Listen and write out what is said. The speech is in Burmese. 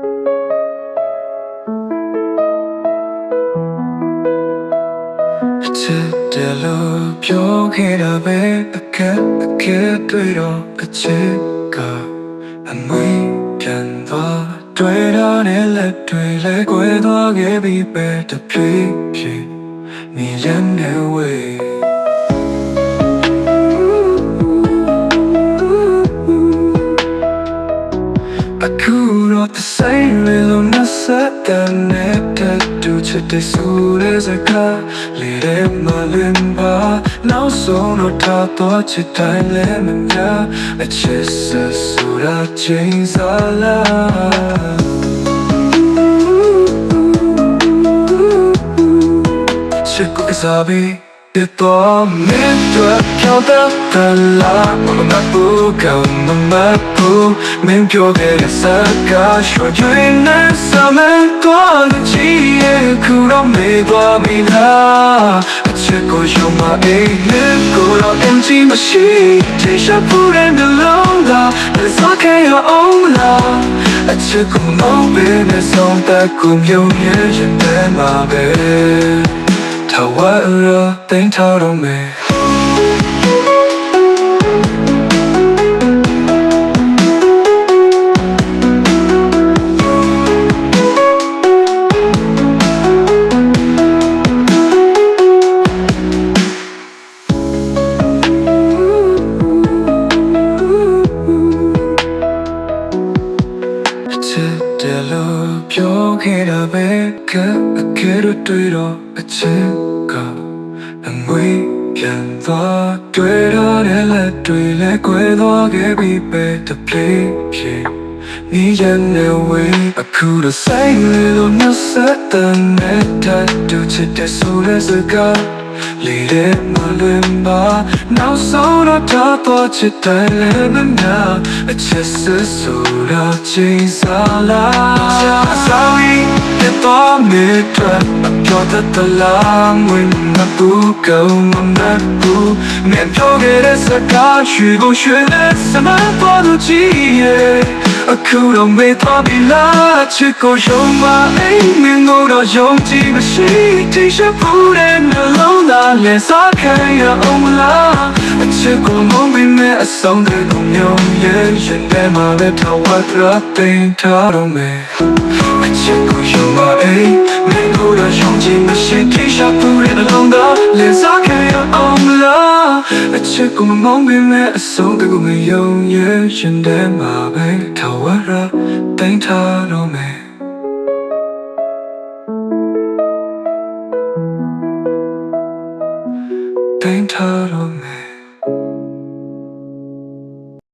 ချစ်တယ်လို့ပြောခဲ့တာပဲအခက်အခက်တွေ့တော့အချစ်ကအမွေပြန်သွားတွေ့တာနဲ့လက်တွေလဲကွဲသွားခဲ့ပြီပဲတဖြည်းဖြည်းနေရနေဝေး အခုတော့ the same လေလို့နှဆက်တဲ့နဲ့တက်တူချစ်တဲ့ဆိုတဲ့စကားလေးတဲ့မလင်းပါနော က်ဆုံးတော့ထားတော့ချစ်တိုင်းလည်းမများအချစ်ဆက်ဆိုတာချိန်စားလားချစ်ကိုကစားပြီး De todo me tuerto de la Mamma bu kao mamma bu Men pyo ge sa ka sho yui na sa me to de chi ye ku ro me do mi la A che ko yo ma e ne ko ro en chi ma shi Te sha pu de de long la Le sa ke yo ong la A che ko mo be ne song ta ku myo ye yin de ma be ထဝရတိန်ထောက်တော့မယ်ချစ်တယ်လို့ပြောခဲ့တာပဲကအကယ်တော့တွေ့တော့အချစ် ကအငွေပြန်သွားတွေ့တော့တဲ့လက်တွေလဲကွဲသွားခဲ့ပြီပဲတပလေးဖြေနေရနေဝေးအခုတော့ဆိုင်လို့နှဆက်တဲ့နဲ့တတူချစ်တဲ့ဆိုတဲ့စကားလေးတဲ့မလွင်ပါနောက်ဆုံးတော့ထား တော့ချစ်တယ်လည်းမများအချစ်စဆိုတော့ချိန်စားလား Sorry တဲ့တော့မေတ္တာပြောတတ်သလားမဝင်မပူကောင်းမမပူမင်းပြောခဲ့တဲ့စကားရွှေကိုရွှေနဲ့စမပေါ်လို့ကြည့်ရဲ့အခုတော့မေးသွားပြီလားချစ်ကိုယုံမအိမ်မင်းတို့တော့ယုံကြည်မရှိတိရှိဖူးတဲ့နှလုံးသားနဲ့စားခံရအောင်မလား အချစ်ကိုမုန်းပြီးမဲ့အဆုံးတွေကိုမြုံရဲ့ရင်ထဲမှာပဲထောက်ဝတ်ရတဲ့ထားတော့မယ်အချစ်ကိုယုံမအိမ်မင်းတို့တော့ယုံကြည်မရှိတိရှိဖူးတဲ့နှလုံးသားနဲ့စားခံရအောင်မလားအချစ်ကိုမုန်းပြီးမဲ့အဆုံးတွေကိုမယုံရဲ့ရင်ထဲမှာပဲထောက်ဝတ်ရတဲ့ထားတော့မယ် Paint out on me